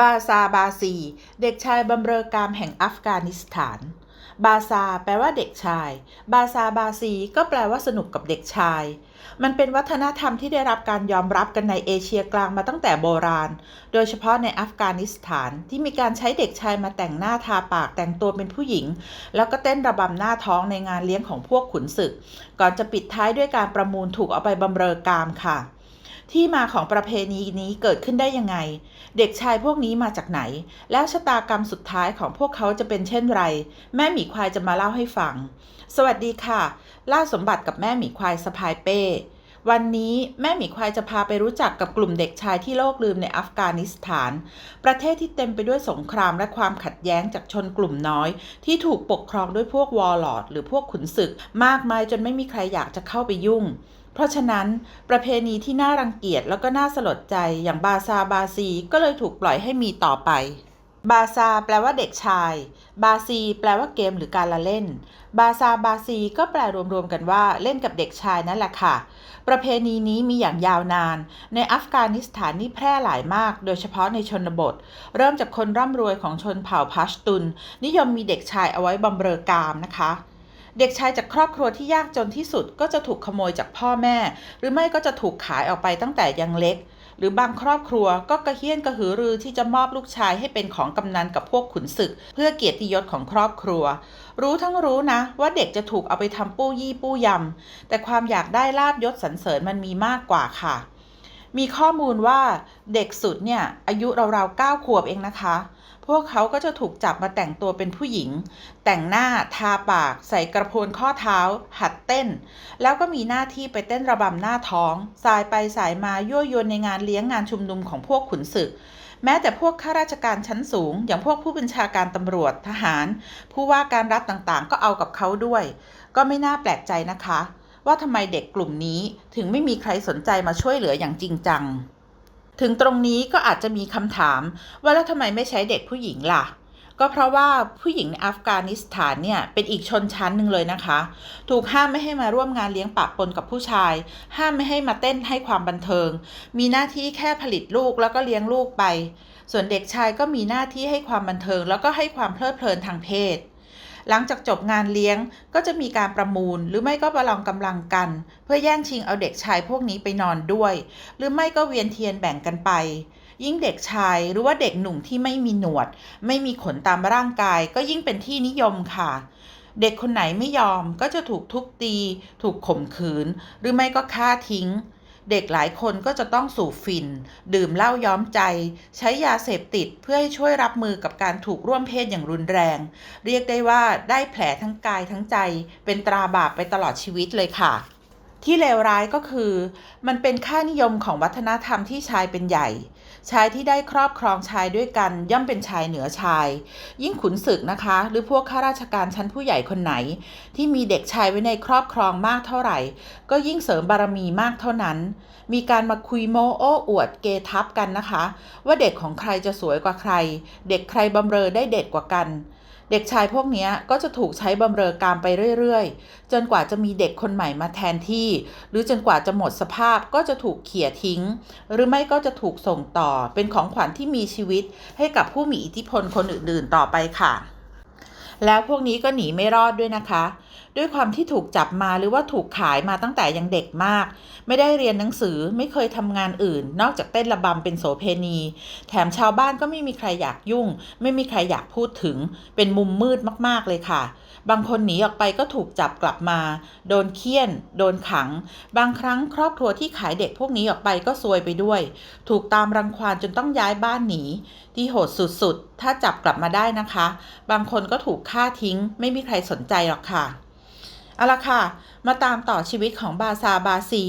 บาซาบาซี เด็กชายบำเรอกามแห่งอัฟกานิสถาน บาซาแปลว่าเด็กชาย บาซาบาซี ก็แปลว่าสนุกกับเด็กชาย มันเป็นวัฒนธรรมที่ได้รับการยอมรับกันในเอเชียกลางมาตั้งแต่โบราณ โดยเฉพาะในอัฟกานิสถานที่มีการใช้เด็กชายมาแต่งหน้าทาปากแต่งตัวเป็นผู้หญิง แล้วก็เต้นระบำหน้าท้องในงานเลี้ยงของพวกขุนศึก ก่อนจะปิดท้ายด้วยการประมูลถูกเอาไปบำเรอกามค่ะ ที่มาของประเพณีนี้เกิดขึ้นได้ยังไง เด็กชายพวกนี้มาจากไหน แล้วชะตากรรมสุดท้ายของพวกเขาจะเป็นเช่นไร แม่หมีควายจะมาเล่าให้ฟัง สวัสดีค่ะ ล่าสมบัติกับแม่หมีควายสะพายเป้ วันนี้แม่หมีควายจะพาไปรู้จักกับกลุ่มเด็กชายที่โลกลืมในอัฟกานิสถาน ประเทศที่เต็มไปด้วยสงครามและความขัดแย้งจากชนกลุ่มน้อย ที่ถูกปกครองด้วยพวกวอร์ลอดหรือพวกขุนศึก มากมายจนไม่มีใครอยากจะเข้าไปยุ่ง เพราะฉะนั้นประเพณีที่น่ารังเกียจแล้วก็น่าสลดใจอย่างบาซาบาซีก็เลยถูกปล่อยให้มีต่อไป บาซาแปลว่าเด็กชาย บาซี แปลว่าเกมหรือการละเล่น บาซาบาซี ก็แปลรวมๆกันว่าเล่นกับเด็กชายนั่นแหละค่ะ ประเพณีนี้มีอย่างยาวนาน ในอัฟกานิสถานนี่แพร่หลายมาก โดยเฉพาะในชนบท เริ่มจากคนร่ำรวยของชนเผ่าพัชตุน นิยมมีเด็กชายเอาไว้บำเรอกามนะคะ เด็กชายจากครอบครัวที่ยากจนที่สุดก็จะถูกขโมยจากพ่อแม่ หรือไม่ก็จะถูกขายออกไปตั้งแต่ยังเล็ก หรือบางครอบครัวก็กระเฮี้ยนกระหือรือที่จะมอบลูกชายให้เป็นของกำนันกับพวกขุนศึก เพื่อเกียรติยศของครอบครัว รู้ทั้งรู้นะ ว่าเด็กจะถูกเอาไปทำปู้ยี่ปู้ยำแต่ความอยากได้ลาบยศสรรเสริญมันมีมากกว่าค่ะมีข้อมูลว่าเด็กสุดเนี่ยอายุราวๆ9ขวบเองนะคะ พวกเขาก็จะถูกจับมาแต่งตัวเป็นผู้หญิง แต่งหน้าทาปาก ใส่กระโปรงข้อเท้า หัดเต้น แล้วก็มีหน้าที่ไปเต้นระบำหน้าท้อง สายไปสายมายั่วยวนในงานเลี้ยงงานชุมนุมของพวกขุนศึก แม้แต่พวกข้าราชการชั้นสูง อย่างพวกผู้บัญชาการตำรวจทหาร ผู้ว่าการรัฐต่างๆ ก็เอากับเขาด้วย ก็ไม่น่าแปลกใจนะคะ ว่าทำไมเด็กกลุ่มนี้ถึงไม่มีใครสนใจมาช่วยเหลืออย่างจริงจัง ถึงตรงนี้ก็อาจจะมีคำถามว่าแล้วทำไมไม่ใช้เด็กผู้หญิงล่ะ ก็เพราะว่าผู้หญิงในอัฟกานิสถานเนี่ยเป็นอีกชนชั้นหนึ่งเลยนะคะ ถูกห้ามไม่ให้มาร่วมงานเลี้ยงปะปนกับผู้ชาย ห้ามไม่ให้มาเต้นให้ความบันเทิง มีหน้าที่แค่ผลิตลูกแล้วก็เลี้ยงลูกไป ส่วนเด็กชายก็มีหน้าที่ให้ความบันเทิง แล้วก็ให้ความเพลิดเพลินทางเพศ หลังจากจบงานเลี้ยงก็จะมีการประมูล หรือไม่ก็ประลองกำลังกัน เพื่อแย่งชิงเอาเด็กชายพวกนี้ไปนอนด้วย หรือไม่ก็เวียนเทียนแบ่งกันไป ยิ่งเด็กชายหรือว่าเด็กหนุ่มที่ไม่มีหนวด ไม่มีขนตามร่างกาย ก็ยิ่งเป็นที่นิยมค่ะเด็กคนไหนไม่ยอมก็จะถูกทุบตี ถูกข่มขืน หรือไม่ก็ฆ่าทิ้ง เด็กหลายคนก็จะต้องสูบฝิ่น ดื่มเหล้าย้อมใจ ใช้ยาเสพติดเพื่อให้ช่วยรับมือกับการถูกร่วมเพศอย่างรุนแรง เรียกได้ว่าได้แผลทั้งกายทั้งใจ เป็นตราบาปไปตลอดชีวิตเลยค่ะ ที่เลวร้ายก็คือ มันเป็นค่านิยมของวัฒนธรรมที่ชายเป็นใหญ่ ชายที่ได้ครอบครองชายด้วยกัน ย่อมเป็นชายเหนือชาย ยิ่งขุนศึกนะคะ หรือพวกข้าราชการชั้นผู้ใหญ่คนไหน ที่มีเด็กชายไว้ในครอบครองมากเท่าไหร่ ก็ยิ่งเสริมบารมีมากเท่านั้น มีการมาคุยโมโอ้อวดเกทับกันนะคะ ว่าเด็กของใครจะสวยกว่าใคร เด็กใครบำเรอได้เด็ดกว่ากัน เด็กชายพวกนี้ก็จะถูกใช้บำเรอกามไปเรื่อยๆ จนกว่าจะมีเด็กคนใหม่มาแทนที่ หรือจนกว่าจะหมดสภาพก็จะถูกเขี่ยทิ้ง หรือไม่ก็จะถูกส่งต่อเป็นของขวัญที่มีชีวิต ให้กับผู้มีอิทธิพลคนอื่นๆต่อไปค่ะ แล้วพวกนี้ก็หนีไม่รอดด้วยนะคะ ด้วยความที่ถูกจับมาหรือว่าถูกขายมาตั้งแต่ยังเด็กมาก ไม่ได้เรียนหนังสือไม่เคยทำงานอื่น นอกจากเต้นระบำเป็นโสเพณี แถมชาวบ้านก็ไม่มีใครอยากยุ่ง ไม่มีใครอยากพูดถึง เป็นมุมมืดมากๆเลยค่ะ บางคนหนีออกไปก็ถูกจับกลับมา โดนเคี่ยน โดนขัง บางครั้งครอบครัวที่ขายเด็กพวกนี้ออกไปก็ซวยไปด้วย ถูกตามรังควานจนต้องย้ายบ้านหนีที่โหดสุดๆ ถ้าจับกลับมาได้นะคะ บางคนก็ถูกฆ่าทิ้ง ไม่มีใครสนใจหรอกค่ะ เอาละค่ะ มาตามต่อชีวิตของบาซาบาซี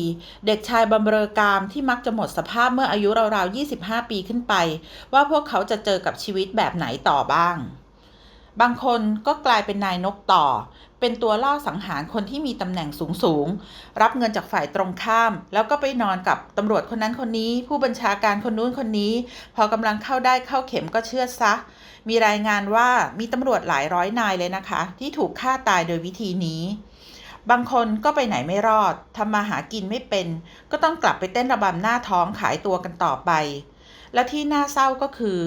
เด็กชายบำเรอกามที่มักจะหมดสภาพเมื่ออายุราวๆ 25 ปีขึ้นไป ว่าพวกเขาจะเจอกับชีวิตแบบไหนต่อบ้าง บางคนก็กลายเป็นนายนกต่อ เป็นตัวล่อสังหารคนที่มีตำแหน่งสูงๆ รับเงินจากฝ่ายตรงข้าม แล้วก็ไปนอนกับตำรวจคนนั้นคนนี้ ผู้บัญชาการคนนู้นคนนี้ พอกำลังเข้าได้เข้าเข็มก็เชื่อซะ มีรายงานว่ามีตำรวจหลายร้อยนายเลยนะคะ ที่ถูกฆ่าตายโดยวิธีนี้ บางคนก็ไปไหนไม่รอดทำมาหากินไม่เป็น ก็ต้องกลับไปเต้นระบำหน้าท้องขายตัวกันต่อไป และที่น่าเศร้าก็คือ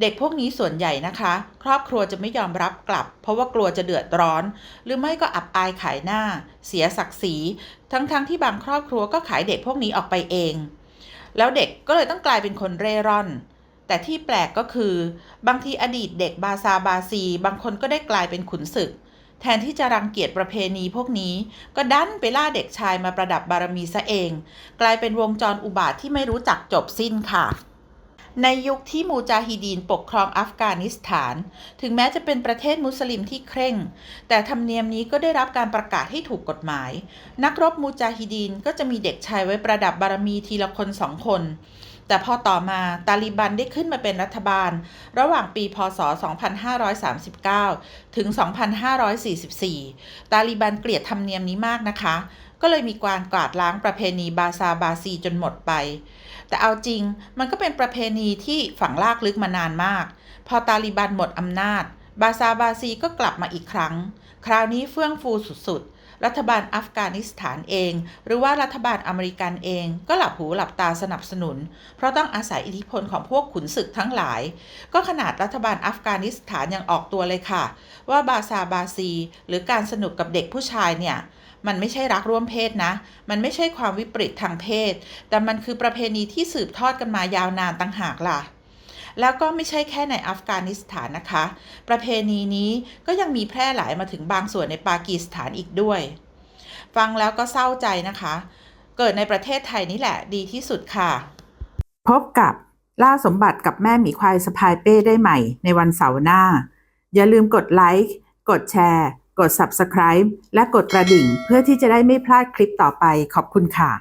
เด็กพวกนี้ส่วนใหญ่นะคะ ครอบครัวจะไม่ยอมรับกลับ เพราะว่ากลัวจะเดือดร้อน หรือไม่ก็อับอายขายหน้า เสียศักดิ์ศรี ทั้งๆทที่บางครอบครัวก็ขายเด็กพวกนี้ออกไปเอง แล้วเด็กก็เลยต้องกลายเป็นคนเร่ร่อนแต่ที่แปลกก็คือ บางทีอดีตเด็กบาซาบาซี บางคนก็ได้กลายเป็นขุนศึก แทนที่จะรังเกียจประเพณีพวกนี้ ก็ดันไปล่าเด็กชายมาประดับบารมีซะเอง กลายเป็นวงจรอุบาทที่ไม่รู้จักจบสิ้นค่ะในยุคที่มูจาฮิดีนปกครองอัฟกานิสถาน ถึงแม้จะเป็นประเทศมุสลิมที่เคร่ง แต่ธรรมเนียมนี้ก็ได้รับการประกาศให้ถูกกฎหมาย นักรบมูจาฮิดีนก็จะมีเด็กชายไว้ประดับบารมีทีละคนสองคน แต่พอต่อมาตาลิบันได้ขึ้นมาเป็นรัฐบาล ระหว่างปีพศ 2539 ถึง 2544 ตาลิบันเกลียดธรรมเนียมนี้มากนะคะ ก็เลยมีการกวาดล้างประเพณีบาซาบาซีจนหมดไป แต่เอาจริงมันก็เป็นประเพณีที่ฝังลากลึกมานานมาก พอตาลิบันหมดอำนาจ บาซาบาซีก็กลับมาอีกครั้ง คราวนี้เฟื่องฟูสุดๆ รัฐบาลอัฟกานิสถานเอง หรือว่ารัฐบาลอเมริกันเอง ก็หลับหูหลับตาสนับสนุน เพราะต้องอาศัยอิทธิพลของพวกขุนศึกทั้งหลาย ก็ขนาดรัฐบาลอัฟกานิสถานยังออกตัวเลยค่ะ ว่าบาซาบาซี หรือการสนุกกับเด็กผู้ชายเนี่ยมันไม่ใช่รักร่วมเพศนะ มันไม่ใช่ความวิปริตทางเพศ แต่มันคือประเพณีที่สืบทอดกันมายาวนานต่างหากล่ะ แล้วก็ไม่ใช่แค่ในอัฟกานิสถานนะคะ ประเพณีนี้ก็ยังมีแพร่หลายมาถึงบางส่วนในปากีสถานอีกด้วย ฟังแล้วก็เศร้าใจนะคะ เกิดในประเทศไทยนี่แหละดีที่สุดค่ะ พบกับล่าสมบัติกับแม่หมีควายสะพายเป้ได้ใหม่ในวันเสาร์หน้า อย่าลืมกดไลค์กดแชร์กด Subscribe และกดกระดิ่ง เพื่อที่จะได้ไม่พลาดคลิปต่อไปขอบคุณค่ะ